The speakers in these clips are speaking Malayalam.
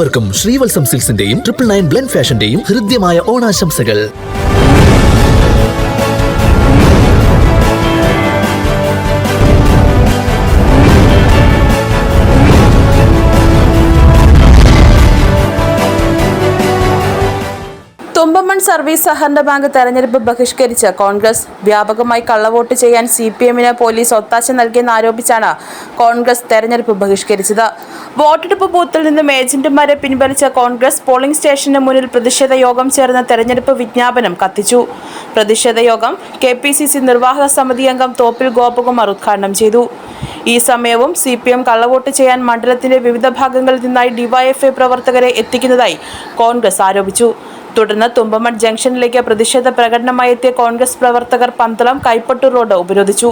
ഏവർക്കും ശ്രീവത്സം സിൽസിന്റെയും ട്രിപ്പിൾ നയൻ ബ്ലെൻഡ് ഫാഷന്റെയും ഹൃദ്യമായ ഓണാശംസകൾ. തുമ്പമൺ സർവീസ് സഹകരണ ബാങ്ക് തെരഞ്ഞെടുപ്പ് ബഹിഷ്കരിച്ച് കോൺഗ്രസ് വ്യാപകമായി കള്ളവോട്ട് ചെയ്യാൻ സി പി എമ്മിന് പോലീസ് ഒത്താശ നൽകിയെന്ന് ആരോപിച്ചാണ് കോൺഗ്രസ് തെരഞ്ഞെടുപ്പ് ബഹിഷ്കരിച്ചത്. വോട്ടെടുപ്പ് ബൂത്തിൽ നിന്നും ഏജന്റുമാരെ പിൻവലിച്ച കോൺഗ്രസ് പോളിംഗ് സ്റ്റേഷന് മുന്നിൽ പ്രതിഷേധ യോഗം ചേർന്ന തെരഞ്ഞെടുപ്പ് വിജ്ഞാപനം കത്തിച്ചു. പ്രതിഷേധ യോഗം കെ പി സി സി നിർവാഹക സമിതി അംഗം തോപ്പിൽ ഗോപകുമാർ ഉദ്ഘാടനം ചെയ്തു. ഈ സമയവും സി പി എം കള്ളവോട്ട് ചെയ്യാൻ മണ്ഡലത്തിന്റെ വിവിധ ഭാഗങ്ങളിൽ നിന്നായി ഡിവൈഎഫ്ഐ പ്രവർത്തകരെ എത്തിക്കുന്നതായി കോൺഗ്രസ് ആരോപിച്ചു. തുടർന്ന് തുമ്പമൺ ജംഗ്ഷനിലേക്ക് പ്രതിഷേധ പ്രകടനമായി എത്തിയ കോൺഗ്രസ് പ്രവർത്തകർ പന്തളം കൈപ്പട്ടൂർ റോഡ് ഉപരോധിച്ചു.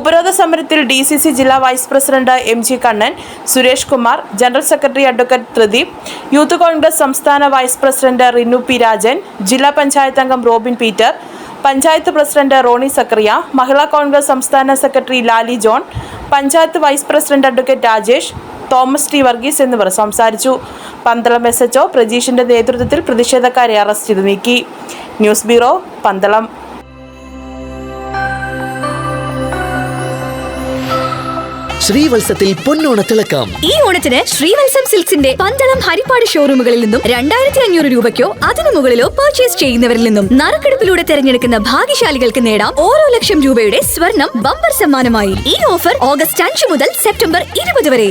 ഉപരോധ സമരത്തിൽ ഡി സി സി ജില്ലാ vice president M G Kannan Suresh Kumar general secretary advocate Thrideep youth Congress സംസ്ഥാന vice president Rinu P Rajan ജില്ലാ പഞ്ചായത്ത് അംഗം Robin Peter panchayat president Ronnie Zacharia Mahila Congress സംസ്ഥാന secretary Lali John panchayat vice president advocate Rajesh Thomas T Varghese എന്നിവർ സംസാരിച്ചു. പന്തളം എസ് എച്ച് പ്രജീഷിന്റെ നേതൃത്വത്തിൽ പ്രതിഷേധക്കാരെ അറസ്റ്റ് ചെയ്ത് നീക്കി. News bureau Pandalam. ശ്രീവത്സത്തിൽ പൊന്നോണ തിളക്കം. ഈ ഓണത്തിന് ശ്രീവത്സം സിൽക്സിന്റെ പന്തളം ഹരിപ്പാട് ഷോറൂമുകളിൽ നിന്നും രണ്ടായിരത്തി അഞ്ഞൂറ് രൂപയ്ക്കോ അതിനു മുകളിലോ പർച്ചേസ് ചെയ്യുന്നവരിൽ നിന്നും നറുക്കെടുപ്പിലൂടെ തെരഞ്ഞെടുക്കുന്ന ഭാഗ്യശാലികൾക്ക് നേടാം ഓരോ ലക്ഷം രൂപയുടെ സ്വർണം ബമ്പർ സമ്മാനമായി. ഈ ഓഫർ ഓഗസ്റ്റ് അഞ്ച് മുതൽ സെപ്റ്റംബർ ഇരുപത് വരെ.